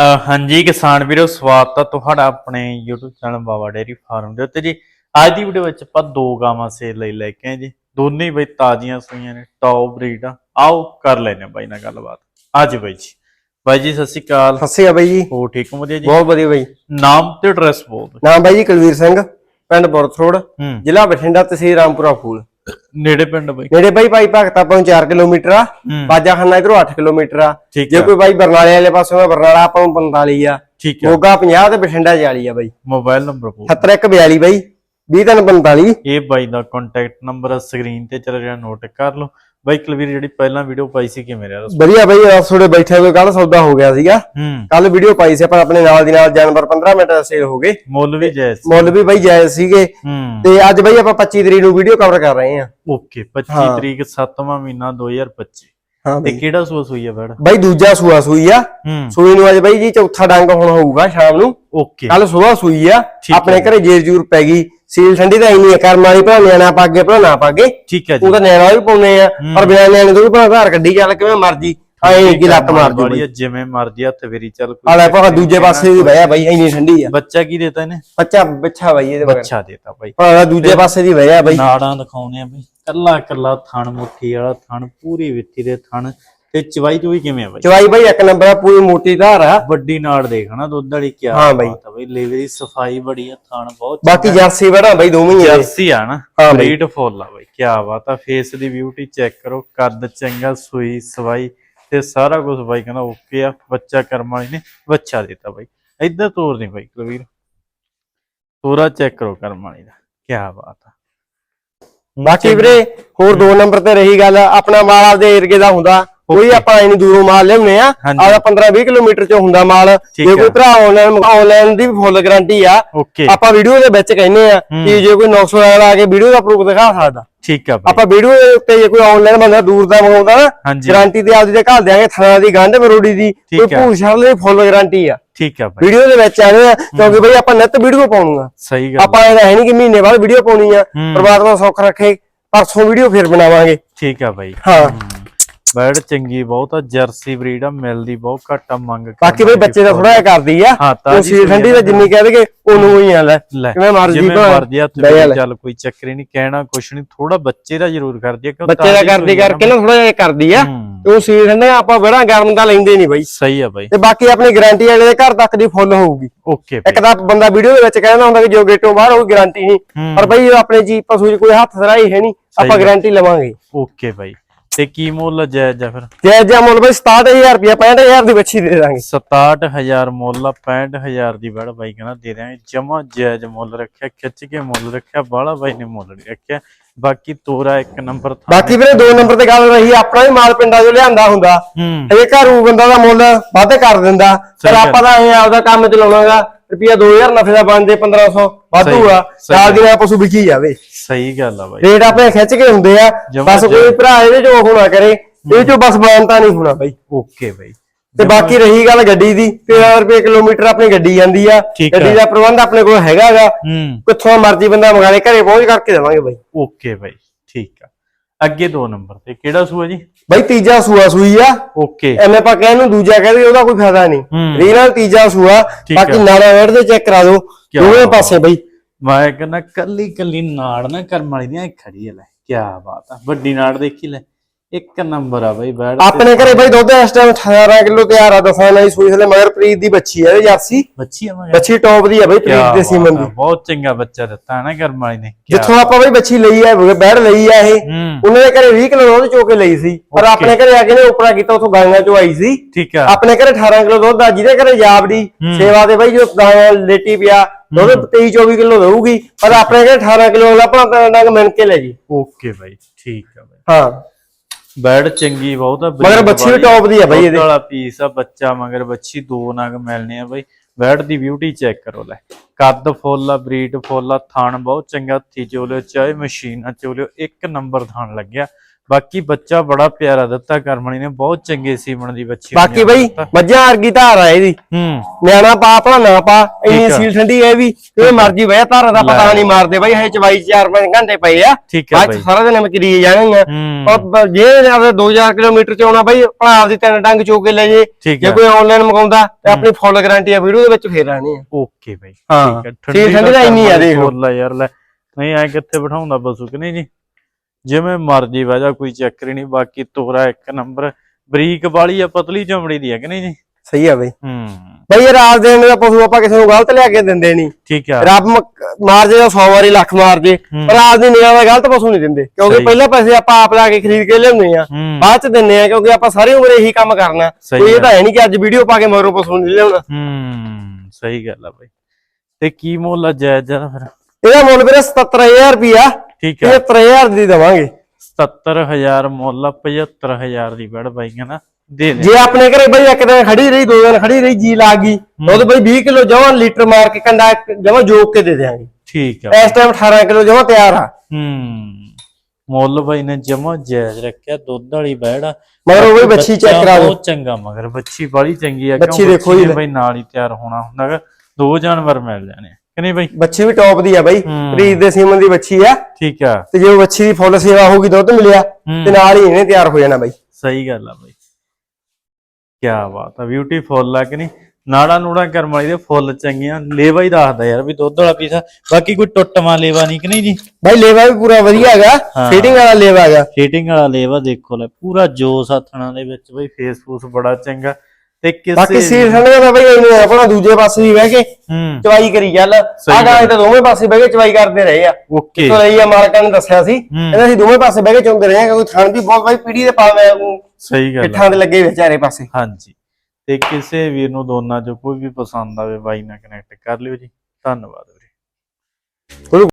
ਹਾਂਜੀ ਕਿਸਾਨ ਵੀਰੋ ਸਵਾਗਤ ਹੈ ਤੁਹਾਡਾ ਆਪਣੇ YouTube channel Baba dairy farm ਦੇ ਉੱਤੇ ਜੀ। ਅੱਜ ਦੀ ਵੀਡੀਓ ਵਿੱਚ ਆਪਾਂ ਦੋ ਗਾਵਾਂ ਸੇਲ ਲਈ ਲੈ ਕੇ ਆਏ ਜੀ। ਦੋਨੇ ਹੀ ਬਈ ਤਾਜ਼ੀਆਂ ਸੂਈਆਂ ਨੇ ਟੌਪ ਬਰੀਡ ਆ। ਆਓ ਕਰ ਲੈਨੇ ਬਾਈ ਨਾਲ ਗੱਲਬਾਤ। ਅੱਜ ਬਾਈ ਜੀ। ਬਾਈ ਜੀ ਸਤਿ ਸ਼੍ਰੀ ਅਕਾਲ। ਸਤਿ ਸ਼੍ਰੀ ਅਕਾਲ ਬਾਈ ਜੀ। ਹੋ ਠੀਕ ਹੋ ਵਧੀਆ ਜੀ? ਬਹੁਤ ਵਧੀਆ ਬਾਈ। ਨਾਮ ਤੇ ਐਡਰੈਸ ਬੋਲ ਦਿਓ। ਨਾਮ ਬਾਈ ਜੀ ਕੁਲਵੀਰ ਸਿੰਘ ਪਿੰਡ ਬੁਰਥਰੋਡ ਜ਼ਿਲ੍ਹਾ ਬਠਿੰਡਾ ਤਹਿਸੀਲ ਰਾਮਪੁਰਾ ਫੂਲ। ਨੇੜੇ ਪਿੰਡ ਬਾਈ। ਨੇੜੇ ਬਾਈ ਭਾਈ ਭਗਤਾ ਤੋਂ 4 ਕਿਲੋਮੀਟਰ ਆ ਹੂੰ। ਬਾਜਾਖਾਨਾ ਇਧਰੋਂ 8 ਕਿਲੋਮੀਟਰ ਆ। ਜੇ ਕੋਈ ਬਾਈ ਬਰਨਾਲੇ ਵਾਲੇ ਪਾਸੋਂ ਦਾ ਬਰਨਾਲਾ ਆਪਾਂ ਨੂੰ 45 ਆ। ਠੀਕ ਹੈ ਮੋਗਾ 50 ਤੇ ਬਠਿੰਡਾ 40 ਆ ਬਾਈ। ਮੋਬਾਈਲ ਨੰਬਰ ਬੋਲ। 7142 ਬਾਈ 2345 ਇਹ ਬਾਈ ਦਾ ਕੰਟੈਕਟ ਨੰਬਰ ਸਕਰੀਨ ਤੇ ਚੱਲ ਰਿਹਾ ਨੋਟ ਕਰ ਲਓ। ਬਾਈ ਕੁਲਵੀਰ ਜਿਹੜੀ ਪਹਿਲਾਂ ਵੀਡੀਓ ਪਾਈ ਸੀ ਕਿਵੇਂ ਰਿਹਾ ਵਧੀਆ ਬਾਈ ਰਾਤ ਥੋੜੇ ਬੈਠੇ ਹੋਏ ਕੱਲ ਸੌਦਾ ਹੋ ਗਿਆ ਸੀਗਾ। ਹੂੰ। ਕੱਲ ਵੀਡੀਓ ਪਾਈ ਸੀ ਆਪਾਂ ਆਪਣੇ ਨਾਲ ਦੀ ਨਾਲ ਜਾਨਵਰ 15 ਮਿੰਟ ਦਾ ਸੇਲ ਹੋ ਗਏ। ਮੁੱਲ ਵੀ ਜਾਇਜ਼ ਸੀ। ਮੁੱਲ ਵੀ ਬਾਈ ਜਾਇਜ਼ ਸੀਗੇ। ਹੂੰ। ਤੇ ਅੱਜ ਬਾਈ ਆਪਾਂ 25 ਤਰੀਕ ਨੂੰ ਵੀਡੀਓ ਕਵਰ ਕਰ ਰਹੇ ਆ ਓਕੇ 25 ਹਾਂ। ਤਰੀਕ 7ਵਾਂ ਮਹੀਨਾ 2025 ਹਾਂ ਤੇ ਕਿਹੜਾ ਸੂਆ ਸੂਈ ਆ ਬੜ ਬਾਈ ਦੂਜਾ ਸੂਆ ਸੂਈ ਆ। ਹੂੰ। ਸੂਈ ਨੂੰ ਅੱਜ ਬਾਈ ਜੀ ਚੌਥਾ ਡੰਗ ਹੁਣ ਹੋਊਗਾ ਸ਼ਾਮ ਨੂੰ। ਓਕੇ ਕੱਲ ਸਵੇਰ ਸੂਈ ਆ। ਆਪਣੇ ਹੈ। ਘਰੇ ਜੇਰ ਜੂਰ ਪੈ ਗਈ। ਸੀਲ ਠੰਡੀ ਤਾਂ ਇੰਨੀ ਆ ਕਰਮ ਵਾਲੀ ਭਰਾ ਨਿਆਣਾ ਪਾਗੇ ਭਰਾ ਨਾ ਪਾਗੇ ਠੀਕ ਹੈ ਜੀ। ਉਹ ਤਾਂ ਨਿਆਣਾ ਵੀ ਪਾਉਨੇ ਆ ਪਰ ਬਿਨਾਂ ਨਿਆਣੇ ਤੋਂ ਵੀ ਭਰਾ ਧਾਰ ਕੱਢੀ ਚੱਲ ਕਿਵੇਂ ਮਰਜ਼ੀ। ਐਂ ਕੀ ਲੱਤ ਮਾਰ ਜੂ ਆ, ਜਿਵੇਂ ਮਰਜ਼ੀ ਹੱਥ ਫੇਰੀ ਚੱਲ ਕੋਈ ਆਲੇ ਭਾ ਦੂਜੇ ਪਾਸੇ ਦੀ ਬਹਿਆ ਬਾਈ ਇੰਨੀ ਠੰਡੀ ਆ। ਬੱਚਾ ਕੀ ਦੇਤਾ ਇਹਨੇ? ਬੱਚਾ ਬੱਚਾ ਬਾਈ ਇਹਦੇ ਬੱਚਾ ਦੇਤਾ ਬਾਈ। ਭਾ ਦੂਜੇ ਪਾਸੇ ਦੀ ਬਹਿਆ ਬਾਈ। ਨਾੜਾਂ ਦਿਖਾਉਨੇ ਆ ਬਈ। ਕੱਲਾ ਕੱਲਾ ਥਣ ਮੁੱਠੀ ਵਾਲਾ ਥਣ ਪੂਰੀ ਵਿੱਥੀ ਦੇ ਥਣ। ਤੇ ਚਵਾਈ ਚੂਈ ਕਿਵੇਂ ਆ ਬਾਈ? ਚਵਾਈ ਬਾਈ ਇੱਕ ਨੰਬਰ ਆ ਪੂਰੀ ਮੋਟੀ ਧਾਰ ਆ। ਵੱਡੀ ਨਾੜ ਦੇਖਣਾ ਦੁੱਧ ਵਾਲੀ ਕੀ ਹਾਂ ਬਾਈ। ਬਾਤ ਆ ਬਈ ਲੇਵੇ ਦੀ ਸਫ਼ਾਈ ਬੜੀ ਆ ਥਣ ਬਹੁਤ ਬਾਕੀ ਜਰਸੀ ਬੜਾ ਬਾਈ ਦੋਵੇਂ ਹੀ ਆ। ਜਰਸੀ ਆ ਨਾ। ਬਰੀਡ ਫੁੱਲ ਆ ਬਈ ਕੀ ਬਾਤ ਆ ਫੇਸ ਦੀ ਬਿਊਟੀ ਚੈੱਕ ਕਰੋ ਕੱਦ ਚੰਗਾ ਸੂਈ ਸਵਾਈ ਤੇ ਸਾਰਾ ਕੁਝ ਬਾਈ ਕਹਿੰਦਾ ਓਕੇ ਆ ਬੱਚਾ ਕਰਮ ਵਾਲੀ ਨੇ ਬੱਚਾ ਦਿੱਤਾ ਬਾਈ। ਇੱਧਰ ਤੋਰ ਨਹੀਂ ਬਾਈ ਕਲਵੀਰ। ਤੋਰਾ ਚੈੱਕ ਕਰੋ ਕਰਮ ਵਾਲੀ ਦਾ ਕੀ ਬਾਤ ਆ। ਬਾਕੀ ਵੀਰੇ ਹੋਰ ਦੋ ਨੰਬਰ ਤੇ ਰਹੀ ਗੱਲ ਆਪਣਾ ਮਾਲ ਆਪਦੇ ਏਰੀਏ ਦਾ ਹੁੰਦਾ। ਕੋਈ ਆਪਾਂ ਇੰਨੀ ਦੂਰੋਂ ਮਾਲ ਲਿਆਉਨੇ ਆ ਹਾਂਜੀ। ਆਦਾ 15 20 ਕਿਲੋਮੀਟਰ ਚ ਹੁੰਦਾ ਮਾਲ। ਜੇ। ਕੋਈ ਭਰਾ ਆਨਲਾਈਨ ਆਨਲਾਈਨ ਦੀ ਫੁੱਲ ਗਾਰੰਟੀ ਆ। ਆਪਾਂ ਵੀਡੀਓ ਦੇ ਵਿੱਚ ਕਹਿੰਦੇ ਆ ਕਿ ਜੇ ਕੋਈ 900 ਵਾਲਾ ਆ ਕੇ ਵੀਡੀਓ ਦਾ ਪ੍ਰੂਫ ਦਿਖਾ ਸਕਦਾ। ਠੀਕ ਆ ਬਾਈ ਆਪਾਂ ਵੀਡੀਓ ਦੇ ਉੱਤੇ ਜੇ ਕੋਈ ਆਨਲਾਈਨ ਬੰਦਾ ਦੂਰ ਦਾ ਮੰਗਾਉਂਦਾ ਨਾ ਗਾਰੰਟੀ ਤੇ ਆਪਦੀ ਤੇ ਘੱਲ ਦਿਆਂਗੇ ਥਣਾ ਦੀ ਗੰਢ ਮਰੋੜੀ ਦੀ ਕੋਈ ਛੜ ਲਈ ਫੁੱਲ ਗਾਰੰਟੀ ਆ। ਠੀਕ ਆ ਬਾਈ ਵੀਡੀਓ ਦੇ ਵਿੱਚ ਆਣੇ ਆ ਕਿਉਂਕਿ ਬਈ ਆਪਾਂ ਨਿੱਤ ਵੀਡੀਓ ਪਾਉਣੀਆਂ। ਸਹੀ ਗੱਲ ਆਪਾਂ ਇਹ ਨਹੀਂ ਕਿ ਮਹੀਨੇ ਬਾਅਦ ਵੀਡੀਓ ਪਾਉਣੀ ਆ। ਪ੍ਰਮਾਤਮਾ ਸੁੱਖ ਰੱਖੇ ਪਰਸੋਂ ਵੀਡੀਓ ਫਿਰ ਬਣਾਵਾਂਗੇ। ਠੀਕ ਆ ਬਾਈ ਹਾਂ। ਬੈਡ ਚੰਗੀ ਬਹੁਤ ਆ ਜਰਸੀ ਬਰੀਡ ਆ ਮਿਲਦੀ ਬਹੁਤ ਘੱਟ ਆ ਮੰਗ ਬਾਕੀ ਬਈ ਬੱਚੇ ਦਾ ਥੋੜਾ ਜਿਹਾ ਕਰਦੀ ਆ ਹਾਂ, ਉਹ ਸੀ ਠੰਡੀ ਦਾ ਜਿੰਨੀ ਕਹਿ ਦੇਗੇ ਉਹਨੂੰ ਹੀ ਆ ਲੈ ਕਿਵੇਂ ਮਰਜ਼ੀ ਮਰਜ਼ੀ ਲੈ। ਚੱਲ ਕੋਈ ਚੱਕਰ ਹੀ ਨਹੀਂ ਕਹਿਣਾ ਕੁਛ ਨਹੀਂ ਥੋੜਾ ਬੱਚੇ ਦਾ ਜ਼ਰੂਰ ਕਰਦੀ ਆ ਕਿਉਂ ਬੱਚੇ ਦਾ ਕਰਦੀ ਆ ਕਰਕੇ ਨਾ ਥੋੜਾ ਜਿਹਾ ਕਰਦੀ ਆ ਤੇ ਉਹ ਸੀ ਠੰਡੇ ਆਪਾਂ ਬੜਾ ਗਰਮ ਦਾ ਲੈਂਦੇ ਨਹੀਂ ਬਈ। ਸਹੀ ਆ ਬਾਈ। ਤੇ ਬਾਕੀ ਆਪਣੀ ਗਾਰੰਟੀ ਵਾਲੇ ਦੇ ਘਰ ਤੱਕ ਦੀ ਫੁੱਲ ਹੋਊਗੀ। ਓਕੇ ਇੱਕ ਤਾਂ ਬੰਦਾ ਵੀਡੀਓ ਦੇ ਵਿੱਚ ਕਹਿੰਦਾ ਹੁੰਦਾ ਕਿ ਜੋ ਗੇਟੋਂ ਬਾਹਰ ਹੋਊ ਗਾਰੰਟੀ ਨਹੀਂ। ਪਰ ਬਈ ਆਪਣੇ ਜੀ ਪਸ਼ੂ 'ਚ ਕੋਈ ਹੱਥ ਸਰਾਈ ਹੈ ਨਹੀਂ ਆਪਾਂ। ਗਾਰੰਟੀ ਲਵਾਂਗੇ। ਓਕੇ ਬਾਈ। ਤੇ ਕੀ ਮੁੱਲ ਜਾਇਜ਼ ਆ ਫਿਰ? ਜੇ ਜੇ ਮੁੱਲ ਬਈ 67000 ਰੁਪਏ 65000 ਦੀ ਬੱਚੀ ਦੇ ਦਾਂਗੇ। 67000 ਮੁੱਲ ਆ 65000 ਦੀ ਬੜ ਬਾਈ ਕਹਿੰਦਾ ਦੇ ਦਿਆਂਗੇ। ਜਮਾ ਜਾਇਜ਼ ਮੁੱਲ ਰੱਖਿਆ ਖਿੱਚ ਕੇ ਮੁੱਲ ਰੱਖਿਆ ਬਾਲਾ ਬਾਈ ਨੇ ਮੁੱਲ ਨਹੀਂ ਰੱਖਿਆ। ਬਾਕੀ ਤੋਰਾ ਇੱਕ ਨੰਬਰ ਥਾਂ ਬਾਕੀ ਵੀਰੇ ਦੋ ਨੰਬਰ ਤੇ ਗੱਲ ਰਹੀ ਆਪਣਾ ਵੀ ਮਾਲ ਪਿੰਡਾਂ 'ਚੋਂ ਲਿਆਂਦਾ ਹੁੰਦਾ। ਇਹ ਘਰੂ ਬੰਦਾ ਦਾ ਮੁੱਲ ਵੱਧ ਕਰ ਦਿੰਦਾ। ਪਰ। ਆਪਾਂ ਤਾਂ ਇਹ ਆਪਦਾ ਕੰਮ ਚਲਾਉਣਾਗਾ ਰੁਪਿਆ 2000 ਨਫੇ ਦਾ ਬਣਦੇ 1500 ਵਾਧੂ ਆ। ਸਹੀ ਨਾਲ ਦੀ ਨਾਲ ਪਸ਼ੂ ਵਿਕੀ ਜਾਵੇ। ਸਹੀ ਗੱਲ ਆ ਬਾਈ। ਰੇਟ ਆਪਣੇ ਖਿੱਚ ਕੇ ਹੁੰਦੇ ਆ ਬਸ ਕੋਈ ਭਰਾ ਇਹਦੇ ਚੋਂ ਹੋਣਾ ਕਰੇ ਇਹ ਚੋਂ ਬਸ ਮਾਨਤਾ ਨਹੀਂ ਹੋਣਾ ਬਾਈ। ਓਕੇ ਬਾਈ। ਤੇ ਬਾਕੀ ਰਹੀ ਗੱਲ ਗੱਡੀ ਦੀ 13 ਰੁਪਏ ਕਿਲੋਮੀਟਰ ਆਪਣੀ ਗੱਡੀ ਜਾਂਦੀ ਆ। ਗੱਡੀ ਦਾ ਪ੍ਰਬੰਧ ਆਪਣੇ ਕੋਲ ਹੈਗਾਗਾ। ਕਿੱਥੋਂ ਮਰਜ਼ੀ ਬੰਦਾ ਮੰਗਾ ਲੇ ਘਰੇ ਪਹੁੰਚ ਕਰਕੇ ਦੇਵਾਂਗੇ ਬਾਈ। ਓਕੇ ਬਾਈ ਠੀਕ ਆ। ਅੱਗੇ ਦੋ ਨੰਬਰ ਤੇ ਕਿਹੜਾ ਸੂਆ ਜੀ? ਬਾਈ ਤੀਜਾ ਸੂਆ ਸੂਈ ਆ। ਓਕੇ। ਐਵੇਂ ਆਪਾਂ ਕਹਿਣ ਨੂੰ ਦੂਜਾ ਕਹਦੇ ਉਹਦਾ ਕੋਈ ਫਾਇਦਾ ਨਹੀਂ। ਹੂੰ। ਰੀਨਾ ਤੀਜਾ ਸੂਆ ਬਾਕੀ। ਨਾੜਾ ਵੇੜ ਦੇ ਚੈੱਕ ਕਰਾ ਦਿਓ। ਦੋਵੇਂ ਪਾਸੇ ਬਾਈ। ਮੈਂ ਕਹਿੰਦਾ ਕੱਲੀ ਕੱਲੀ ਨਾੜ ਨਾ ਕਰਮ ਵਾਲੀ ਦੀਆਂ ਖੜੀ ਆ ਲੈ ਕੀ ਬਾਤ ਆ ਵੱਡੀ ਨਾੜ ਦੇਖੀ ਲੈ ਇੱਕ ਨੰਬਰ ਆ ਬਾਈ ਬੈਡ ਆਪਣੇ ਘਰੇ ਬਾਈ ਦੁੱਧ ਇਸ ਟਾਈਮ 18 ਕਿਲੋ ਤਿਆਰ ਆ ਦਸਾਂ ਨਹੀਂ ਸੂਈ ਥਲੇ ਮਗਰ ਪ੍ਰੀਤ ਦੀ ਬੱਚੀ ਆ ਇਹ ਜਰਸੀ। ਬੱਚੀ ਆ ਮੈਂ ਬੱਚੀ ਟੌਪ ਦੀ ਆ ਬਾਈ ਪ੍ਰੀਤ ਦੇ ਸੀਮਨ ਦੀ। ਬਹੁਤ ਚੰਗਾ ਬੱਚਾ ਦਿੱਤਾ ਹੈ ਨਾ ਕਰਮ ਵਾਲੀ ਨੇ ਜਿੱਥੋਂ ਆਪਾਂ ਬਾਈ ਬੱਚੀ ਲਈ ਆ ਬੈੜ ਲਈ ਆ ਇਹ ਹੂੰ। ਉਹਨਾਂ ਦੇ ਘਰੇ 20 ਕਿਲੋ ਦੁੱਧ ਚੋ ਕੇ ਲਈ ਸੀ ਪਰ. ਆਪਣੇ ਘਰੇ ਆ ਕੇ ਨੇ ਉਪਰਾ ਕੀਤਾ ਉਥੋਂ ਗਾਂਗਾ ਚੋਂ ਆਈ ਸੀ। ਠੀਕ ਆ। ਆਪਣੇ ਘਰੇ 18 ਕਿਲੋ ਦੁੱਧ ਆ ਜਿਹਦੇ ਘਰੇ ਜਾਬੜੀ ਹੂੰ। ਸੇਵਾ ਦੇ ਬਾਈ ਜੋ ਲੇਟੀ ਪਿਆ ਦੁੱਧ 23 24 ਕਿਲੋ ਦੇਊਗੀ ਪਰ ਆਪਣੇ ਘਰੇ 18 ਕਿਲੋ ਦਾ ਆਪਣਾ ਡੰਗ ਮਿਣ ਕੇ ਲੈ ਜੀ। ਓਕੇ ਬਾਈ ਠੀਕ ਆ ਬਾਈ। ਹਾਂ। ਬੈਡ ਚੰਗੀ ਬਹੁਤ ਆ ਮਗਰ ਬੱਚੀ ਵੀ ਵਾਲੀ, top ਦੀ ਆ ਬਾਈ ਇਹਦੇ। ਵਾਲਾ ਪੀਸ ਆ ਬੱਚਾ ਮਗਰ ਬੱਚੀ ਦੋ ਨਗ ਮਿਲਨੇ ਆ ਬਾਈ। ਬੈਡ ਦੀ ਬਿਊਟੀ ਚੈੱਕ ਕਰੋ ਲੈ। ਕੱਦ ਫੁੱਲ ਆ ਬਰੀਡ ਫੁੱਲ ਆ ਥਣ ਬਹੁਤ ਚੰਗਾ ਹੱਥੀ ਚੋਲਿਓ ਚਾਹੇ ਮਸ਼ੀਨ ਆ ਚੋਲਿਓ ਇੱਕ ਨੰਬਰ ਥਣ ਲੱਗਿਆ। ਬਾਕੀ ਬੱਚਾ ਬੜਾ ਪਿਆਰਾ ਦਿੱਤਾ ਕਰਮਣੀ ਨੇ ਬਹੁਤ ਚੰਗੇ ਸੀਮਣ ਦੀ ਬੱਚੀ ਬਾਕੀ ਬਈ। ਮੱਝਾਂ ਵਰਗੀ ਧਾਰ ਆ ਇਹਦੀ। ਹੂੰ। ਨਿਆਣਾ ਪਾ ਆਪਣਾ ਨਾ ਪਾ ਇੰਨੀ। ਸੀਲ ਠੰਡੀ ਹੈ ਵੀ ਇਹ ਮਰਜ਼ੀ ਬਹਿ ਧਾਰਾਂ ਦਾ ਪਤਾ। ਨਹੀਂ ਮਾਰਦੇ ਬਾਈ ਹਜੇ ਚਵਾਈ 4-5 ਘੰਟੇ ਪਏ ਆ। ਬਈ ਚ ਸਾਰਾ ਦਿਨ ਮਚਰੀ ਜਾਣਗੀਆਂ ਔਰ ਜੇ ਆਪਦੇ 2000 ਕਿਲੋਮੀਟਰ ਚ ਆਉਣਾ ਬਾਈ ਆਪਣਾ ਆਪਦੀ ਤਿੰਨ ਡੰਗ ਚੋ ਕੇ ਲੈ ਜੇ। ਜੇ ਕੋਈ ਆਨਲਾਈਨ ਮੰਗਾਉਂਦਾ ਤੇ ਆਪਣੀ ਫੁੱਲ ਗਾਰੰਟੀ ਆ ਵੀਡੀਓ ਦੇ ਵਿੱਚ ਫੇਰ ਆਣੀ ਆ। ਓਕੇ ਬਈ ਹਾਂ। ਠੀਕ ਹੈ ਠੰਡੀ ਦਾ ਇੰਨੀ ਆ ਦੇਖ ਲੈ ਯਾਰ ਲੈ। ਨਹੀਂ ਐ ਕਿੱਥੇ ਬਿਠਾਉਂਦਾ ਬਸੂ ਕਿ ਨਹੀਂ ਜੀ? ਜਿਵੇਂ ਮਰਜ਼ੀ ਵਜਾ ਕੋਈ ਚੱਕਰ ਹੀ ਨਹੀਂ ਬਾਕੀ ਤੋਰਾ ਇੱਕ ਨੰਬਰ। ਬਰੀਕ ਵਾਲੀ ਆ ਪਤਲੀ ਚਮੜੀ ਦੀ ਹੈ ਕਿ ਨਹੀਂ ਜੀ? ਸਹੀ ਆ ਬਈ। ਹੂੰ। ਬਈ ਇਹ ਰਾਤ ਦੇਣ ਦਾ ਪਸ਼ੂ ਆਪਾਂ ਕਿਸੇ ਨੂੰ ਗਲਤ ਲਿਆ ਕੇ ਦਿੰਦੇ ਨਹੀਂ। ਠੀਕ ਆ। ਰੱਬ ਮਾਰ ਜੇ ਤਾਂ 100 ਵਾਰੀ ਲੱਖ ਮਾਰ ਜੇ। ਪਰ ਰਾਤ ਦੀ ਨਿਗਾਹ ਦਾ ਗਲਤ ਪਸ਼ੂ ਨਹੀਂ ਦਿੰਦੇ। ਕਿਉਂਕਿ। ਪਹਿਲਾਂ ਪੈਸੇ ਆਪਾਂ ਆਪ ਲਾ ਕੇ ਖਰੀਦ ਕੇ ਲਿਆਉਂਦੇ ਆ ਬਾਅਦ ਚ ਦਿੰਨੇ ਆ ਕਿਉਂਕਿ ਆਪਾਂ ਸਾਰੀ ਉਮਰ ਇਹੀ ਕੰਮ ਕਰਨਾ। ਕੋਈ ਇਹ। ਤਾਂ ਹੈ ਨਹੀਂ ਕਿ ਅੱਜ ਵੀਡੀਓ ਪਾ ਕੇ ਮਗਰੋਂ ਪਸ਼ੂ ਨਹੀਂ ਲਿਆਉਣਾ। ਹੂੰ ਸਹੀ ਗੱਲ ਆ ਬਈ। ਤੇ ਕੀ ਮੁੱਲ ਆ ਜਾਇਜ਼ ਜਰਾ ਫਿਰ? ਇਹਦਾ ਮੁੱਲ ਵੀਰੇ 77000 ਰੁਪਿਆ ਠੀਕ ਆ 75000 ਦੀ ਦਵਾਂਗੇ। 77000 ਮੁੱਲ ਆ 75000 ਦੀ ਬੜ ਬਾਈ ਕਹਿੰਦਾ ਦੇ ਦੇ। ਜੇ ਆਪਣੇ ਘਰੇ ਬਈ ਇੱਕ ਦਿਨ ਖੜੀ ਰਹੀ ਦੋ ਦਿਨ ਖੜੀ ਰਹੀ ਜੀ ਲੱਗ ਗਈ ਉਹਦੇ ਬਈ 20 ਕਿਲੋ ਜਮਾਂ ਲੀਟਰ ਮਾਰ ਕੇ ਕੰਡਾ ਜਮਾਂ ਜੋਕ ਕੇ ਦੇ ਦੇਾਂਗੇ ਠੀਕ ਆ। ਇਸ ਟਾਈਮ 18 ਕਿਲੋ ਜਮਾਂ ਤਿਆਰ ਆ। ਹੂੰ। ਮੁੱਲ ਬਾਈ ਨੇ ਜਮਾ ਜਾਇਜ਼ ਰੱਖਿਆ ਦੁੱਧ ਵਾਲੀ ਬੈੜ ਮਗਰ ਉਹ ਵੀ ਬੱਚੀ ਚੈੱਕ ਕਰਾ ਬਹੁਤ ਚੰਗਾ ਮਗਰ ਬੱਚੀ ਬੜੀ ਚੰਗੀ ਆ ਬੱਚੀ ਦੇਖੋ ਜੀ। ਨੇ ਬਈ ਨਾਲ ਹੀ ਤਿਆਰ ਹੋਣਾ ਹੁੰਦਾ ਗਾ। ਦੋ ਜਾਨਵਰ ਮਿਲ ਜਾਣੇ ਨਹੀਂ ਬਈ? ਬੱਚੀ ਵੀ ਟੌਪ ਦੀ ਆ ਬਈ। ਰੀਤ ਦੇ ਸੀਮਨ ਦੀ ਬੱਚੀ ਆ। ਠੀਕ ਆ। ਤੇ ਜੇ ਬੱਚੀ ਦੀ ਫੁੱਲ ਸੇਵਾ ਹੋਊਗੀ ਦੁੱਧ ਮਿਲਿਆ। ਤੇ ਨਾਲ ਹੀ ਇਹਨੇ ਤਿਆਰ ਹੋ ਜਾਣਾ ਬਾਈ। ਸਹੀ ਗੱਲ ਆ ਬਈ। ਕੀ ਬਾਤ ਆ ਬਿਊਟੀਫੁੱਲ ਆ ਕਿ ਨਹੀਂ? ਨਾੜਾ ਨੂੜਾ ਕਰਮ ਵਾਲੀ ਦੇ ਫੁੱਲ ਚੰਗੀਆਂ। ਲੇਵਾ ਹੀ ਦੱਸਦਾ ਯਾਰ ਵੀ ਦੁੱਧ ਵਾਲਾ ਪੀਸਾ। ਬਾਕੀ ਕੋਈ ਟੁੱਟਵਾ ਲੇਵਾ ਨਹੀਂ ਕਿ ਨਹੀਂ ਜੀ? ਬਾਈ ਲੇਵਾ ਵੀ ਪੂਰਾ ਵਧੀਆ ਹੈਗਾ। ਫਿਟਿੰਗ ਵਾਲਾ ਲੇਵਾ ਹੈਗਾ। ਫੀਟਿੰਗ ਵਾਲਾ ਲੇਵਾ ਦੇਖੋ ਲੈ ਪੂਰਾ ਜੋਸ ਹੱਥਣਾ ਦੇ ਵਿੱਚ ਬਈ ਫੇਸ ਫੂਸ ਬੜਾ ਚੰਗਾ। ਤੇ ਬਾਕੀ ਕਿਸੇ ਸੀਰ ਠੰਡੇ ਦਾ ਬਾਈ ਇਹਨੂੰ ਆਪਣਾ ਦੂਜੇ ਪਾਸੇ ਵੀ ਬਹਿ ਕੇ ਹੂੰ। ਚਵਾਈ ਕਰੀ ਚੱਲ। ਆਹ ਗਾਂ। ਤਾਂ ਦੋਵੇਂ ਪਾਸੇ ਬਹਿ ਕੇ ਚਵਾਈ ਕਰਦੇ ਰਹੇ ਆ। ਓਕੇ। ਤੋਂ ਲਈ ਆ ਮਾਲਕਾਂ ਨੇ ਦੱਸਿਆ ਸੀ। ਹੂੰ। ਕਹਿੰਦਾ ਅਸੀਂ ਦੋਵੇਂ ਪਾਸੇ ਬਹਿ ਕੇ ਚੁੰਦੇ ਰਹੇ ਆ ਕਿਉਂਕਿ ਥਣ ਵੀ ਬਹੁਤ ਬਾਈ ਪੀੜੀ ਦੇ ਪਾਵੇਂ ਸਹੀ ਗੱਲ। ਪਿੱਠਾਂ ਦੇ ਲੱਗੇ ਹੋਏ ਚਾਰੇ ਪਾਸੇ। ਹਾਂਜੀ। ਤੇ ਕਿਸੇ ਵੀਰ ਨੂੰ ਦੋਨਾਂ ਚੋਂ ਕੋਈ ਵੀ ਪਸੰਦ ਆਵੇ ਬਾਈ ਨਾਲ ਕਨੈਕਟ ਕਰ ਲਿਓ ਜੀ। ਧੰਨਵਾਦ ਵੀਰੇ।